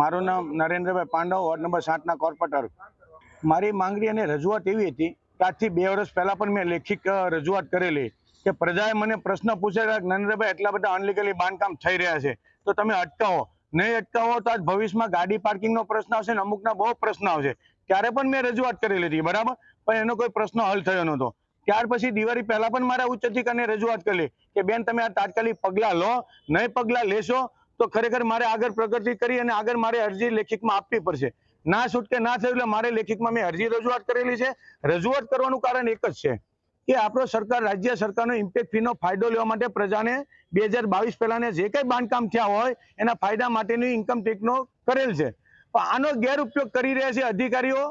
મારું નામ Narendrabhai Pandav, ward number સાતના કોર્પોરેટર મારી માંગણી અને રજૂઆત એવી હતી કે આજથી બે વર્ષ પહેલાં પણ મેં લેખિત રજૂઆત કરેલી કે પ્રજાએ મને પ્રશ્ન પૂછેલા કે નરેન્દ્રભાઈ એટલા બધા અનલીગલી બાંધકામ થઈ રહ્યા છે. તો તમે અટકાવો. નહીં અટકાવો તો આજ ભવિષ્યમાં ગાડી પાર્કિંગનો પ્રશ્ન આવશે ને અમુકના બહુ પ્રશ્ન આવશે. ત્યારે પણ મેં રજૂઆત કરેલી હતી, બરાબર? પણ એનો કોઈ પ્રશ્ન હલ થયો નહોતો. ત્યાર પછી દિવાળી પહેલા પણ મારા ઉચ્ચ અધિકારીને રજૂઆત કરેલી કે બેન તમે આ તાત્કાલિક પગલાં લો, નહીં પગલાં લેશો તો ખરેખર મારે આગળ પ્રગતિ કરી અને આગળ મારે અરજી લેખિતમાં આપવી પડશે. ના છૂટકે ના થયું એટલે મારે લેખિતમાં મેં અરજી રજૂઆત કરેલી છે. રજૂઆત કરવાનું કારણ એક જ છે કે આપણો સરકાર, રાજ્ય સરકારનો ઇમ્પેક્ટ ફીનો ફાયદો લેવા માટે પ્રજાને બે હજાર બાવીસ પહેલાને જે કંઈ બાંધકામ થયા હોય એના ફાયદા માટેની ઇન્કમ ટેક્સનો કરેલ છે. પણ આનો ગેરઉપયોગ કરી રહ્યા છે અધિકારીઓ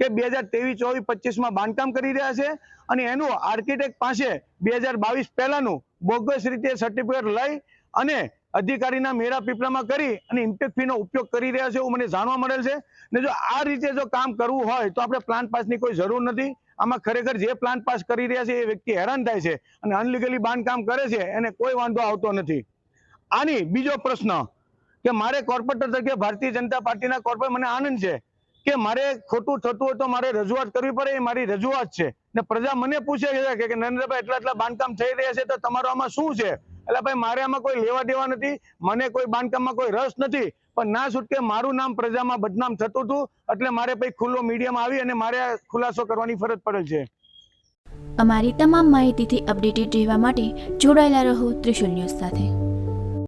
કે બે હજાર ત્રેવીસ, ચોવીસ, પચીસમાં બાંધકામ કરી રહ્યા છે અને એનું આર્કિટેક્ટ પાસે બે હજાર બાવીસ પહેલાનું બોગસ રીતે સર્ટિફિકેટ લઈ અને અધિકારીના મેળા પીપળામાં કરી અને ઇમ્પેક્ટ ફીનો ઉપયોગ કરી રહ્યા છે એવું મને જાણવા મળેલ છે. ને જો આ રીતે જો કામ કરવું હોય તો આપણે પ્લાન્ટ પાસની કોઈ જરૂર નથી. આમાં ખરેખર જે પ્લાન્ટ પાસ કરી રહ્યા છે એ વ્યક્તિ હેરાન થાય છે અને અનલીગલી બાંધકામ કરે છે એને કોઈ વાંધો આવતો નથી. આની બીજો પ્રશ્ન કે મારે કોર્પોરેટર તરીકે ભારતીય જનતા પાર્ટીના કોર્પોરેટ મને આનંદ છે કે મારે ખોટું થતું હોય તો મારે રજૂઆત કરવી પડે એ મારી રજૂઆત છે. ને પ્રજા મને પૂછે છે કે નરેન્દ્રભાઈ એટલા એટલા બાંધકામ થઈ રહ્યા છે તો તમારો આમાં શું છે? એટલે ભાઈ, મારે આમાં કોઈ લેવા દેવા નથી, મને કોઈ બાંધકામમાં કોઈ રસ નથી, પણ ના છૂટકે મારું નામ પ્રજામાં બદનામ થતું હતું, એટલે મારે ભાઈ ખુલ્લો મીડિયામાં આવી અને મારે ખુલાસો કરવાની ફરજ પડેલ છે. અમારી તમામ માહિતીથી અપડેટેડ રહેવા માટે જોડાયેલા રહો ત્રિશુલ ન્યૂઝ સાથે.